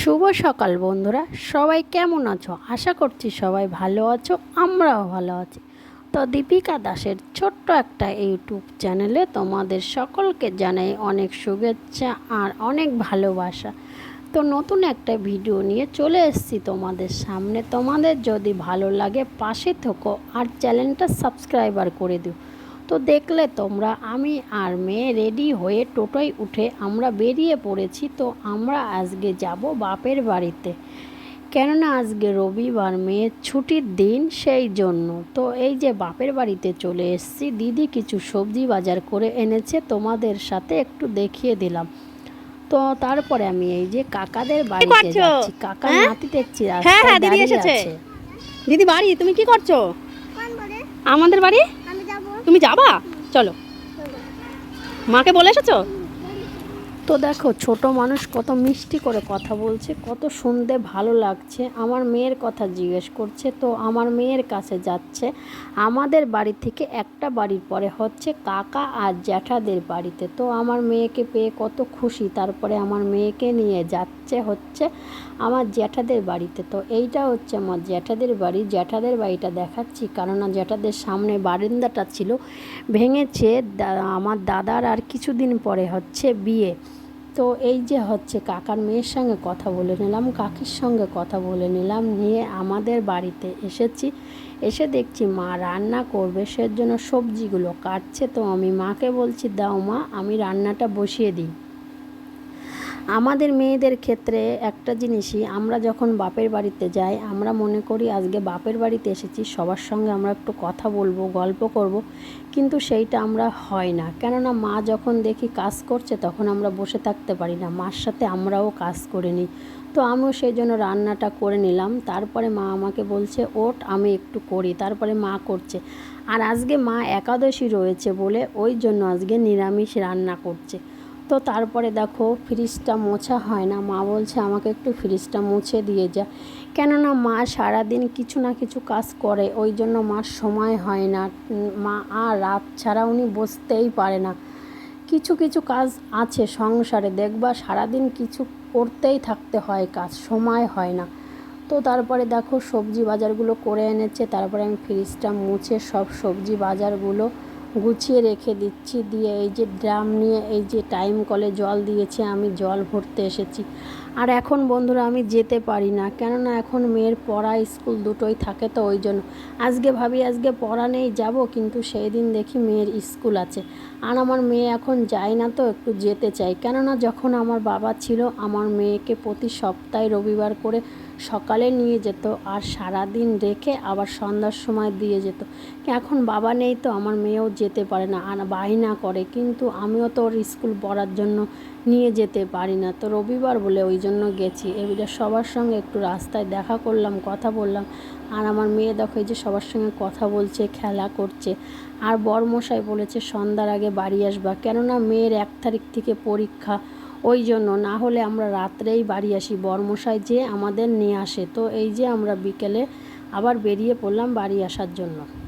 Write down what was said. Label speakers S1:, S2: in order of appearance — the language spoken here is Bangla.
S1: শুভ সকাল বন্ধুরা, সবাই কেমন আছো? আশা করছি সবাই ভালো আছো, আমরাও ভালো আছি। তো দীপিকা দাসের ছোট্ট একটা ইউটিউব চ্যানেলে তোমাদের সকলকে জানাই অনেক শুভেচ্ছা আর অনেক ভালোবাসা। তো নতুন একটা ভিডিও নিয়ে চলে এসেছি তোমাদের সামনে। তোমাদের যদি ভালো লাগে পাশে থেকো আর চ্যানেলটা সাবস্ক্রাইবার করে দিও। তো দেখলে তোমরা আমি আর মেয়ে রেডি হয়ে টোটোয় উঠে আমরা বেরিয়ে পড়েছি তো আমরা আজকে যাব বাপের বাড়িতে। কেননা আজকে রবিবার মেয়ের ছুটির দিন সেই জন্য। তো এই যে বাপের বাড়িতে চলে এসেছি দিদি কিছু সবজি বাজার করে এনেছে তোমাদের সাথে একটু দেখিয়ে দিলাম। তো তারপরে আমি এই যে কাকাদের বাড়িতে? যাচ্ছি কাকা
S2: হ্যাঁ?
S1: নাতি দেখছি
S2: হ্যাঁ, হ্যাঁ, দিদি এসেছে। দিদি বাড়ি তুমি কি করছ? আমাদের বাড়ি? তুমি যাবা? চলো। মাকে বলে এসেছ?
S1: তো দেখো, ছোট মানুষ কত মিষ্টি করে কথা বলছে, কত শুনতে ভালো লাগছে। আমার মেয়ের কথা জিজ্ঞেস করছে, তো আমার মেয়ের কাছে যাচ্ছে। আমাদের বাড়ি থেকে একটা বাড়ির পরে হচ্ছে কাকা আর জ্যাঠাদের বাড়িতে। তো আমার মেয়েকে পেয়ে কত খুশি, তারপরে আমার মেয়েকে নিয়ে যাচ্ছে হচ্ছে আমার জ্যাঠাদের বাড়িতে। তো এইটা হচ্ছে আমার জ্যাঠাদের বাড়ি। জ্যাঠাদের বাড়িটা দেখাচ্ছি কারণ জ্যাঠাদের সামনে বারান্দাটা ছিল, ভেঙেছে আমার দাদার আর কিছুদিন পরে হচ্ছে বিয়ে। তো এই যে হচ্ছে কাকার মেয়ের সঙ্গে কথা বলে নিলাম, কাকির সঙ্গে কথা বলে নিলাম, নিয়ে আমাদের বাড়িতে এসেছি। এসে দেখছি মা রান্না করবে, সেজন্য সবজিগুলো কাটছে। তো আমি মাকে বলছি, দাও মা, আমি রান্নাটা বসিয়ে দিই। আমাদের মেয়েদের ক্ষেত্রে একটা জিনিসই, আমরা যখন বাপের বাড়িতে যাই, আমরা মনে করি আজকে বাপের বাড়িতে এসেছি, সবার সঙ্গে আমরা একটু কথা বলব, গল্প করব, কিন্তু সেইটা আমরা হয় না। কেননা মা যখন দেখি কাজ করছে, তখন আমরা বসে থাকতে পারি না, মার সাথে আমরাও কাজ করে নিই। তো আমিও সেই জন্য রান্নাটা করে নিলাম, তারপরে মা আমাকে বলছে ওট আমি একটু করি। তারপরে মা করছে। আর আজকে মা একাদশী রয়েছে বলে, ওই জন্য আজকে নিরামিষ রান্না করছে। তো তারপরে দেখো ফ্রিজটা মোছা হয় না। মা বলছে, আমাকে একটু ফ্রিজটা মুছে দিয়ে যা। কেননা মা সারাদিন কিছু না কিছু কাজ করে, ওই জন্য মার সময় হয় না। মা আর রাত ছাড়া উনি বসতেই পারে না। কিছু কিছু কাজ আছে সংসারে, দেখবা সারাদিন কিছু করতেই থাকতে হয় কাজ, সময় হয় না। তো তারপরে দেখো সবজি বাজারগুলো করে এনেছে, তারপরে আমি ফ্রিজটা মুছে সব সবজি বাজারগুলো গুছিয়ে রেখে দিচ্ছি, দিয়ে এই যে ড্রাম নিয়ে এই যে টাইম কলে জল দিয়েছে, আমি জল ভরতে এসেছি। আর এখন বন্ধুরা আমি যেতে পারি না, কেননা এখন মেয়ের পড়া স্কুল দুটোই থাকে তো ওই জন্য। আজকে ভাবি, আজকে পড়া নেই, যাব, কিন্তু সেই দিন দেখি মেয়ের স্কুল আছে। আর আমার মেয়ে এখন যায় না তো, একটু যেতে চাই। কেননা যখন আমার বাবা ছিল, আমার মেয়েকে প্রতি সপ্তাহে রবিবার করে সকালে নিয়ে যেত আর সারা দিন রেখে আবার সন্ধ্যার সময় দিয়ে যেত। এখন বাবা নেই তো, আমার মেয়েও যেতে পারে না আর বায়না করে। কিন্তু আমিও তো ওর স্কুল পড়ার জন্য নিয়ে যেতে পারি না। তো রবিবার বলে ওই জন্য গেছি। এবারে সবার সঙ্গে একটু রাস্তায় দেখা করলাম, কথা বললাম। আর আমার মেয়ে দেখো যে সবার সঙ্গে কথা বলছে, খেলা করছে। আর বরমশাই বলেছে, সন্ধ্যার আগে বাড়ি আসবা। কেননা মেয়ের এক তারিখ থেকে পরীক্ষা। ওই জন্য না হলে আমরা রাত্রেই বাড়ি আসি বর্মশায় যে আমাদের নিয়ে আসে। তো এই যে আমরা বিকেলে আবার বেরিয়ে পড়লাম বাড়ি আসার জন্য।